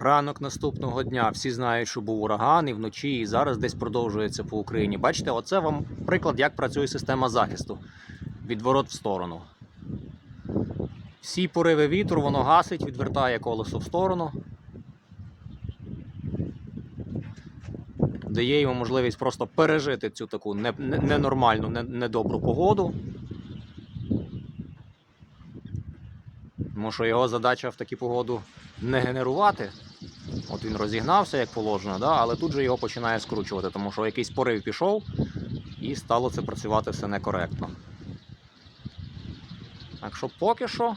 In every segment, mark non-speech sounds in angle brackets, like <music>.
Ранок наступного дня. Всі знають, що був ураган і вночі, і зараз десь продовжується по Україні. Бачите, оце вам приклад, як працює система захисту. Відворот в сторону. Всі пориви вітру, воно гасить, відвертає колесо в сторону. Дає йому можливість просто пережити цю таку не- не- ненормальну, недобру погоду. Тому що його задача в таку погоду не генерувати. От він розігнався як положено, да? але тут же його починає скручувати, тому що якийсь порив пішов і стало це працювати все некоректно. Так що поки що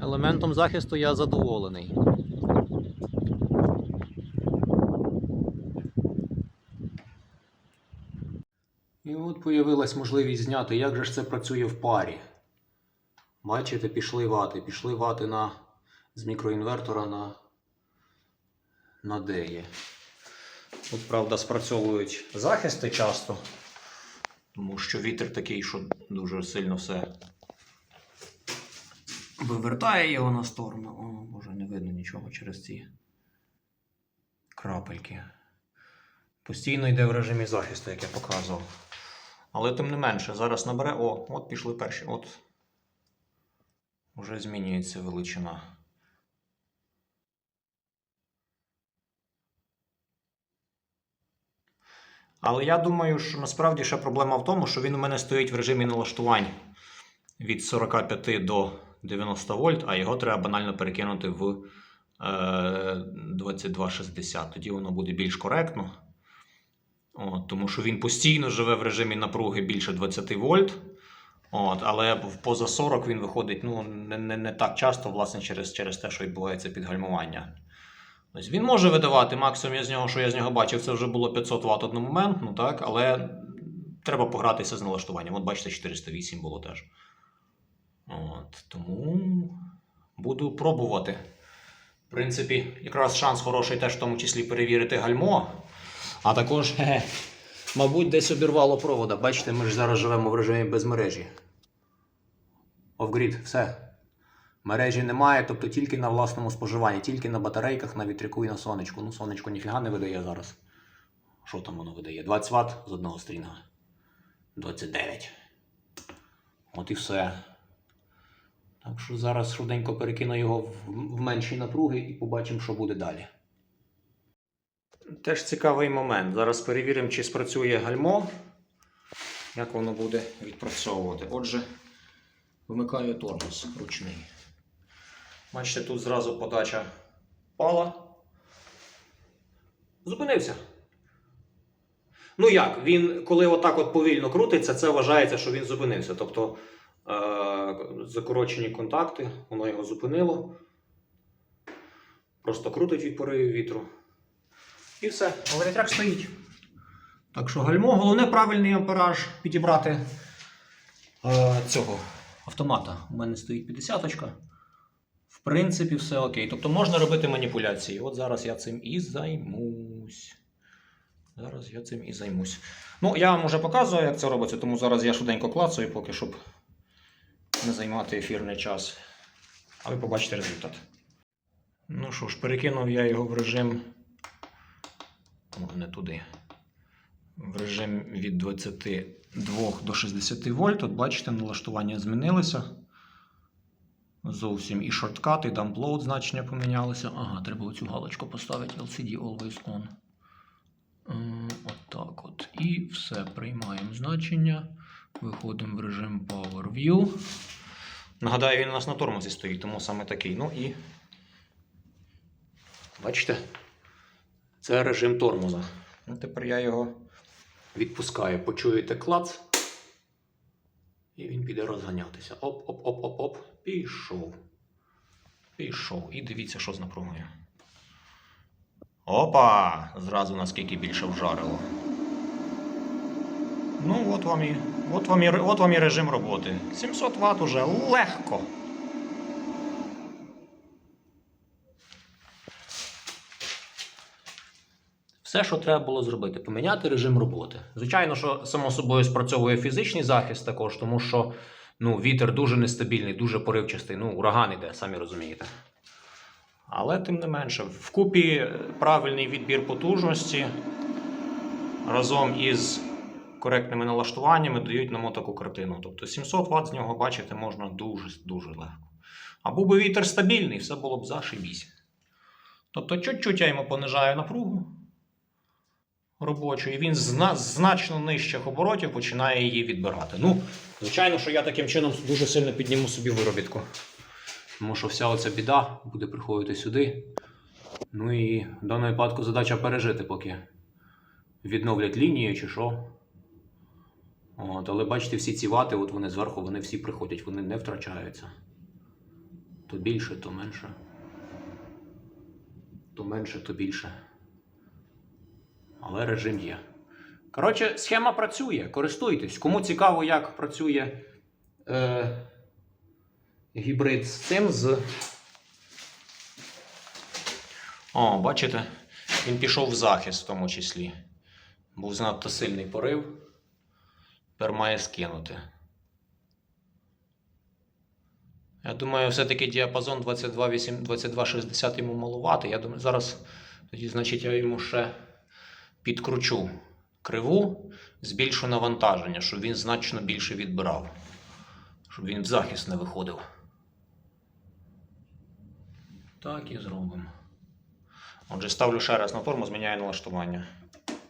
елементом захисту я задоволений. І от появилась можливість зняти, як же ж це працює в парі. Бачите, пішли вати. Пішли вати на, з мікроінвертора на, на деї. Тут, правда, спрацьовують захисти часто, тому що вітер такий, що дуже сильно все вивертає його на сторону. О, боже, не видно нічого через ці крапельки. Постійно йде в режимі захисту, як я показував. Але тим не менше, зараз набере. О, от пішли перші. От Уже змінюється величина. Але я думаю, що насправді ще проблема в тому, що він у мене стоїть в режимі налаштувань від 45 до 90 вольт, а його треба банально перекинути в е, 2260. Тоді воно буде більш коректно. От, тому що він постійно живе в режимі напруги більше 20 вольт. От, але поза 40 він виходить ну, не, не, не так часто, власне, через, через те, що відбувається підгальмування. Тобто він може видавати максимум з нього, що я з нього бачив, це вже було 500 Вт одномоментно, так, але треба погратися з налаштуванням. От бачите, 408 було теж. От, тому буду пробувати. В принципі, якраз шанс хороший теж в тому числі перевірити гальмо. А також, <laughs> мабуть, десь обірвало провода. Бачите, ми ж зараз живемо в режимі без мережі. Off-grid, все. Мережі немає, тобто тільки на власному споживанні, тільки на батарейках, на вітряку і на сонечку. Ну, сонечко ніфіга не видає зараз. Що там воно видає? 20 Вт з одного стрінга. 29. От і все. Так що зараз швиденько перекину його в, менші напруги і побачимо, що буде далі. Теж цікавий момент. Зараз перевіримо, чи спрацює гальмо, як воно буде відпрацьовувати. Отже, вмикаю тормоз ручний. Бачите, тут зразу подача пала. Зупинився. Ну як, він, коли отак от повільно крутиться, це вважається, що він зупинився. Тобто е- закорочені контакти, воно його зупинило. Просто крутить від поривів вітру. І все, але вітряк стоїть. Так що гальмо, головне правильний ампераж підібрати е, цього автомата. У мене стоїть 50-очка. В принципі, все окей. Тобто можна робити маніпуляції. От зараз я цим і займусь. Зараз я цим і займусь. Ну, я вам вже показував, як це робиться, тому зараз я швиденько клацаю, поки щоб не займати ефірний час. А ви побачите результат. Ну що ж, перекинув я його в режим. О, не туди. В режим від 22 до 60 вольт. От бачите, налаштування змінилися. Зовсім і шорткат, і дамплоуд значення помінялися. Ага, треба оцю галочку поставити LCD Always On. М, От от. І все. Приймаємо значення. Виходимо в режим Power View. Нагадаю, він у нас на тормозі стоїть, тому саме такий. Ну і. Бачите? Це режим тормоза. Ну, тепер я його відпускаю. Почуєте клац. І він піде розганятися. Оп-оп-оп-оп-оп. Пішов. Пішов. І дивіться, що з напругою. Опа! Зразу наскільки більше вжарило. Ну, от вам і, от вам і, от вам і режим роботи. 700 Вт уже легко. Все, що треба було зробити, поміняти режим роботи. Звичайно, що само собою спрацьовує фізичний захист також, тому що ну, вітер дуже нестабільний, дуже поривчастий. Ну, ураган іде, самі розумієте. Але тим не менше, вкупі е, правильний відбір потужності разом із коректними налаштуваннями дають нам таку картину. Тобто 700 Вт з нього бачити можна дуже-дуже легко. А був би вітер стабільний, все було б зашибісь. Тобто, чуть-чуть я йому понижаю напругу робочу, і він зна- значно нижчих оборотів починає її відбирати. Ну, звичайно, що я таким чином дуже сильно підніму собі виробітку. Тому що вся оця біда буде приходити сюди. Ну і в даному випадку задача пережити, поки відновлять лінію чи що. От, але бачите, всі ці вати, от вони зверху, вони всі приходять, вони не втрачаються. То більше, то менше. То менше, то більше. Але режим є. Коротше, схема працює. Користуйтесь. Кому цікаво, як працює е, гібрид з цим з. О, бачите, він пішов в захист в тому числі. Був занадто сильний порив. Тепер має скинути. Я думаю, все-таки діапазон 22,8 22,60 йому малувати. Я думаю, зараз тоді, значить, я йому ще підкручу криву, збільшу навантаження, щоб він значно більше відбирав. Щоб він в захист не виходив. Так і зробимо. Отже, ставлю ще раз на форму, зміняю налаштування.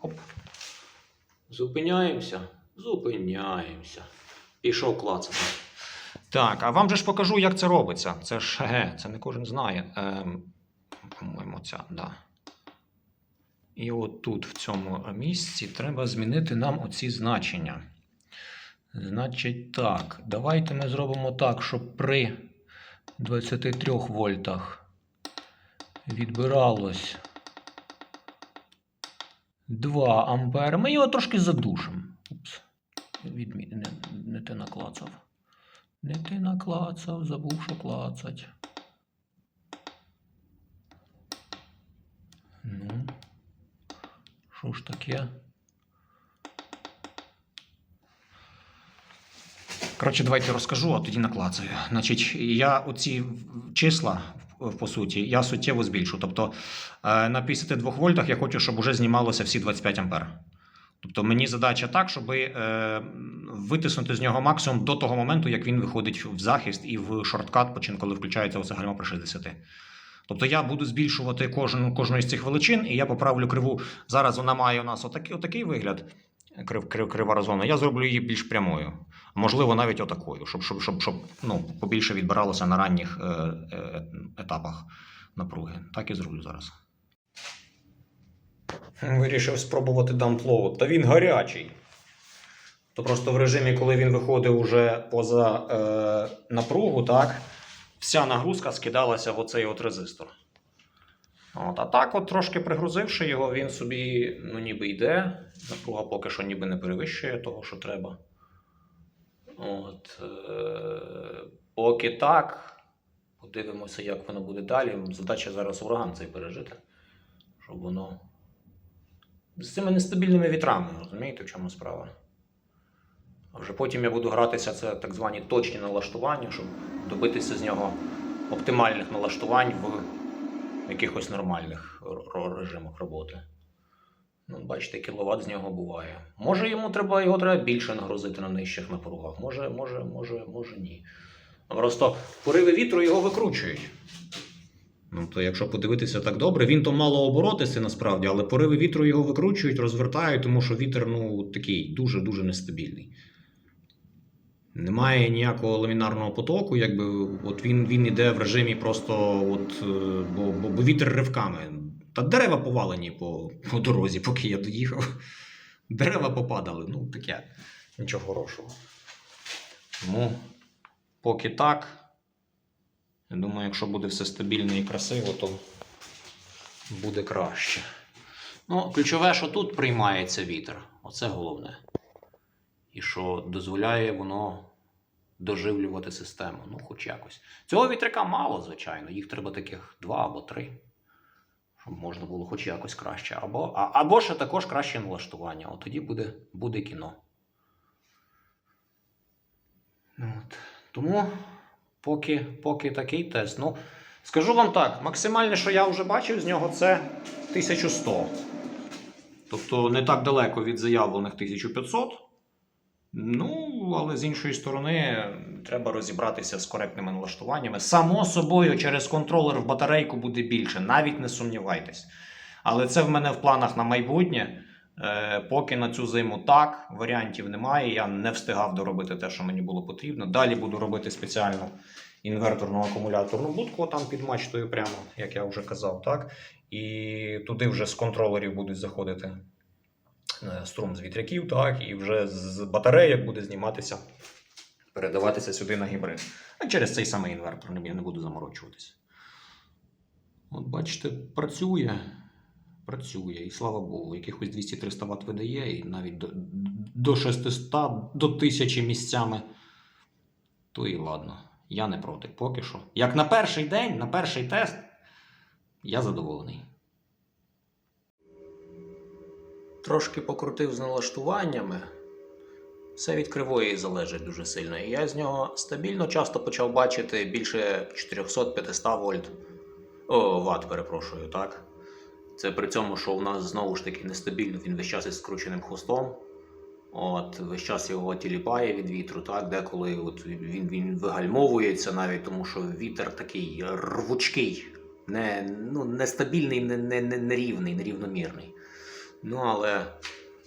Оп. Зупиняємося. Зупиняємося. Пішов клацати. Так, а вам же ж покажу, як це робиться. Це ж ге, це не кожен знає. Ем, по-моєму, ця, да. І от тут, в цьому місці, треба змінити нам оці значення. Значить так, давайте ми зробимо так, щоб при 23 вольтах відбиралось 2 ампери. Ми його трошки задушимо. Упс. Відмі... Не, не те наклацав. Не ти наклацав, забув, що клацать. Ну. Що ж таке? Коротше, давайте розкажу, а тоді наклацаю. Значить, я оці числа, по суті, я суттєво збільшу. Тобто е, на 52 вольтах я хочу, щоб вже знімалося всі 25 ампер. Тобто мені задача так, щоб е, витиснути з нього максимум до того моменту, як він виходить в захист і в шорткат, почин, коли включається оце гальмо при 60. Тобто я буду збільшувати кожну, кожну із цих величин, і я поправлю криву. Зараз вона має у нас отакий, отакий вигляд, крив, крив, крива розгону. Я зроблю її більш прямою. Можливо, навіть отакою, щоб, щоб, щоб, щоб ну, побільше відбиралося на ранніх е, е, етапах напруги. Так і зроблю зараз. Вирішив спробувати дамплоуд. Та він гарячий. То просто в режимі, коли він виходив уже поза е, напругу, так, вся нагрузка скидалася в оцей от резистор. От, а так, от трошки пригрузивши його, він собі ну, ніби йде. Напруга поки що ніби не перевищує того, що треба. От, е, поки так. Подивимося, як воно буде далі. Задача зараз ураган цей пережити. Щоб воно. З цими нестабільними вітрами, розумієте, в чому справа? А вже потім я буду гратися, це так звані точні налаштування, щоб добитися з нього оптимальних налаштувань в якихось нормальних режимах роботи. Ну, бачите, кіловат з нього буває. Може йому треба його треба більше нагрузити на нижчих напругах. Може, може, може, може ні. Просто пориви вітру його викручують. Ну, то якщо подивитися так добре, він то мало оборотисти насправді, але пориви вітру його викручують, розвертають, тому що вітер ну, такий дуже-дуже нестабільний. Немає ніякого ламінарного потоку, якби от він, він іде в режимі просто, от, е, бо, бо, бо вітер ривками. Та дерева повалені по, по дорозі, поки я доїхав. Дерева попадали, ну таке, нічого хорошого. Тому, поки так, я думаю, якщо буде все стабільно і красиво, то буде краще. Ну, ключове, що тут приймається вітер. Оце головне. І що дозволяє воно доживлювати систему. Ну, хоч якось. Цього вітряка мало, звичайно. Їх треба таких два або три. Щоб можна було хоч якось краще. Або, а, або ще також краще налаштування. От тоді буде, буде кіно. От. Тому поки, поки такий тест. Ну, Скажу вам так, максимальне, що я вже бачив з нього, це 1100. Тобто не так далеко від заявлених 1500. Ну, але з іншої сторони, треба розібратися з коректними налаштуваннями. Само собою, через контролер в батарейку буде більше, навіть не сумнівайтесь. Але це в мене в планах на майбутнє. Е, поки на цю зиму так, варіантів немає. Я не встигав доробити те, що мені було потрібно. Далі буду робити спеціальну інверторну акумуляторну будку там під мачтою, прямо, як я вже казав, так. І туди вже з контролерів будуть заходити струм з вітряків, так, і вже з батарейок буде зніматися, передаватися сюди на гібрид. А через цей самий інвертор я не буду заморочуватися. От бачите, працює. Працює, і слава Богу, якихось 200-300 Вт видає, і навіть до, до 600, до 1000 місцями. То і ладно, я не проти, поки що. Як на перший день, на перший тест, я задоволений. Трошки покрутив з налаштуваннями. Все від кривої залежить дуже сильно. І я з нього стабільно часто почав бачити більше 400-500 вольт. О, ватт, перепрошую, так. Це при цьому, що у нас знову ж таки нестабільно, він весь час із скрученим хвостом. От, весь час його тіліпає від вітру, так, деколи от він, він вигальмовується навіть, тому що вітер такий рвучкий, не, ну, нестабільний, не, не, не, нерівний, нерівномірний. Ну, але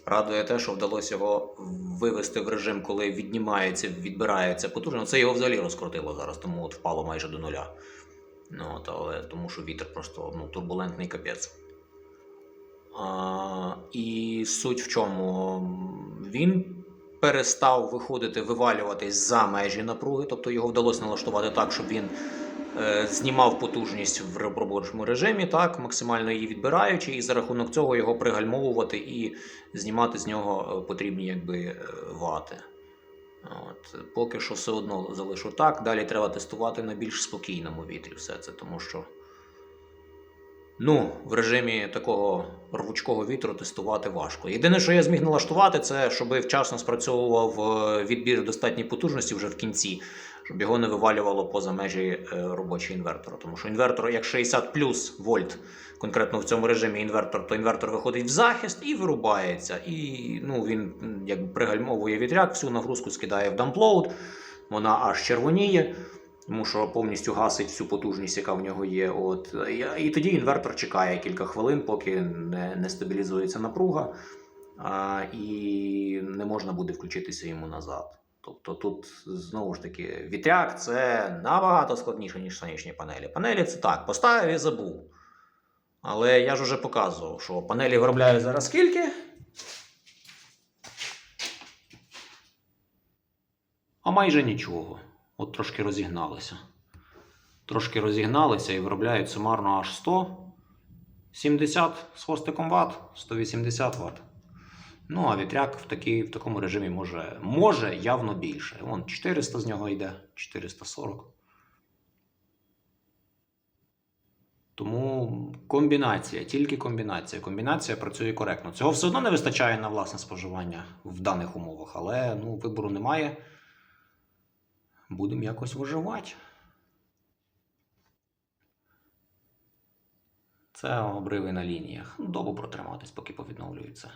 радує те, що вдалося його вивести в режим, коли віднімається, відбирається потужно. Це його взагалі розкрутило зараз, тому от впало майже до нуля. Ну, от, але тому що вітер просто ну, турбулентний капець. А, і суть в чому? Він перестав виходити, вивалюватись за межі напруги, тобто його вдалося налаштувати так, щоб він знімав потужність в робочому режимі, так, максимально її відбираючи, і за рахунок цього його пригальмовувати і знімати з нього е, потрібні якби, е, вати. От, поки що все одно залишу так. Далі треба тестувати на більш спокійному вітрі все це, тому що. Ну, в режимі такого рвучкого вітру тестувати важко. Єдине, що я зміг налаштувати, це щоб вчасно спрацьовував е, відбір достатньої потужності вже в кінці, щоб його не вивалювало поза межі е, робочого інвертора. Тому що інвертор, як 60 плюс вольт, конкретно в цьому режимі інвертор, то інвертор виходить в захист і вирубається. І ну, він якби пригальмовує вітряк, всю нагрузку скидає в дамплоуд, вона аж червоніє. Тому що повністю гасить всю потужність, яка в нього є. От. І- тоді інвертор чекає кілька хвилин, поки не, не стабілізується напруга, а, і не можна буде включитися йому назад. Тобто тут знову ж таки вітряк це набагато складніше, ніж сонячні панелі. Панелі це так, поставив і забув. Але я ж уже показував, що панелі виробляють зараз скільки? А майже нічого. От трошки розігналися. Трошки розігналися і виробляють сумарно аж 170 з хвостиком Вт, 180 Вт. Ну, а вітряк в, такій, в такому режимі може, може явно більше. Вон 400 з нього йде, 440. Тому комбінація, тільки комбінація. Комбінація працює коректно. Цього все одно не вистачає на власне споживання в даних умовах, але ну, вибору немає. Будемо якось виживати. Це обриви на лініях. Добу протриматись, поки повідновлюється.